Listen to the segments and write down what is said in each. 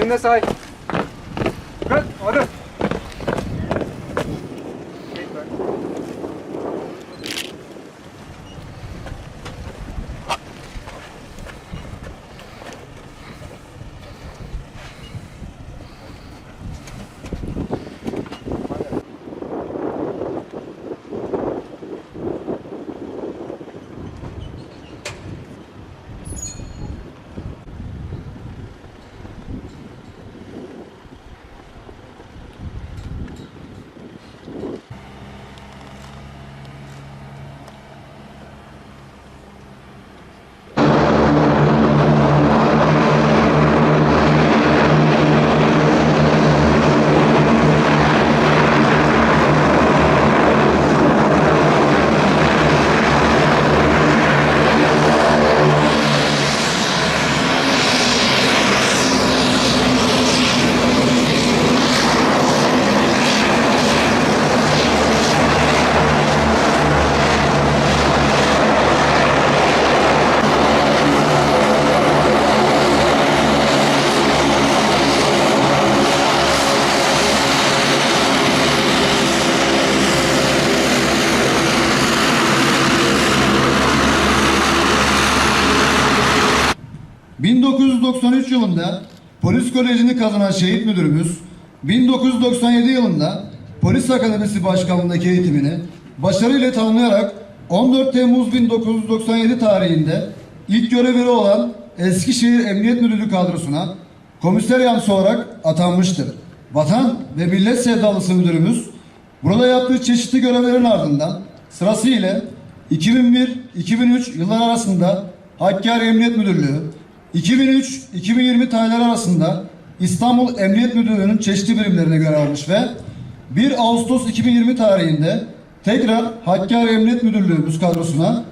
Yerine say. Kız, hadi. ...1993 yılında polis kolejini kazanan şehit müdürümüz... ...1997 yılında polis akademisi başkanlığındaki eğitimini... ...başarıyla tamamlayarak 14 Temmuz 1997 tarihinde... ...ilk görevleri olan Eskişehir Emniyet Müdürlüğü kadrosuna... ...komiser yansısı olarak atanmıştır. Vatan ve millet sevdalısı müdürümüz... ...burada yaptığı çeşitli görevlerin ardından... ...sırasıyla 2001-2003 yıllar arasında Hakkari Emniyet Müdürlüğü, 2003-2020 tarihleri arasında İstanbul Emniyet Müdürlüğü'nün çeşitli birimlerine görev almış ve 1 Ağustos 2020 tarihinde tekrar Hakkari Emniyet Müdürlüğümüz kadrosuna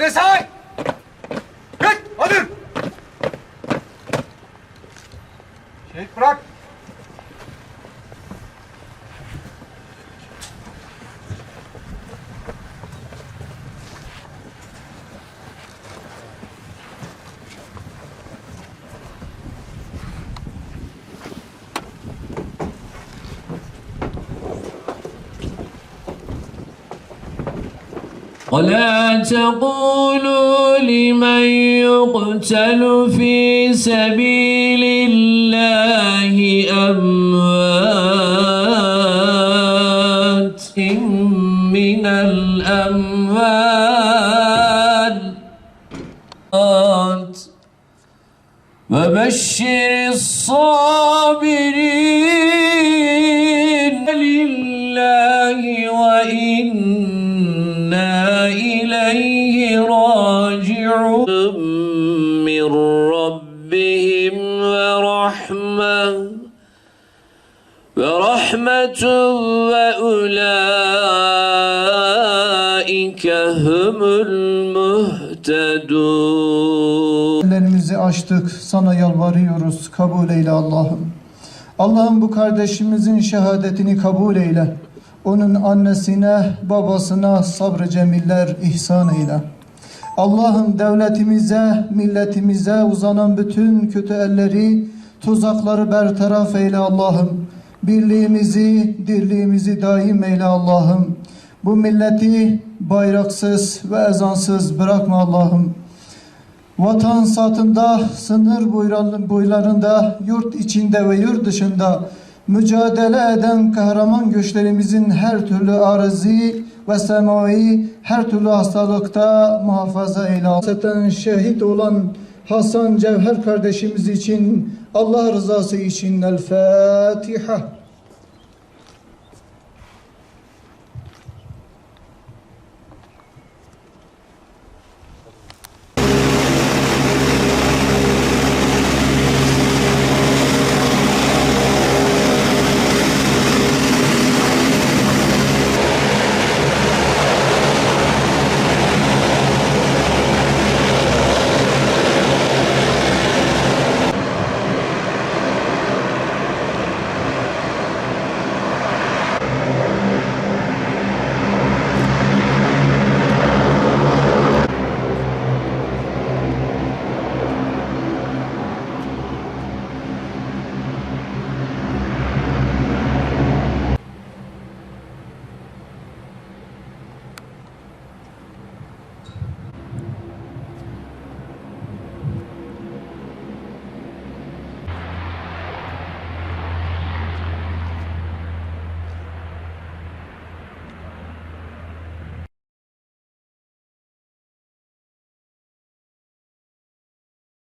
Yerine say. ولا تقولوا لمن يقتل في سبيل الله أموات. من الأموال وبشر الصابرين. لله وإنا إليه راجعون من ربهم ورحمة ورحمة وأولئك هم المهتدون Ellerimizi açtık, sana yalvarıyoruz, kabul eyle Allah'ım. Allah'ım bu kardeşimizin şehadetini kabul eyle. Onun annesine, babasına sabrı cemiller ihsan eyle. Allah'ım devletimize, milletimize uzanan bütün kötü elleri, tuzakları bertaraf eyle Allah'ım. Birliğimizi, dirliğimizi daim eyle Allah'ım. Bu milleti bayraksız ve ezansız bırakma Allah'ım. Vatan satında, sınır boylarında, yurt içinde ve yurt dışında mücadele eden kahraman güçlerimizin her türlü arızi ve semavi her türlü hastalıkta muhafaza eyle. Zaten şehit olan Hasan Cevher kardeşimiz için Allah rızası için El Fatiha.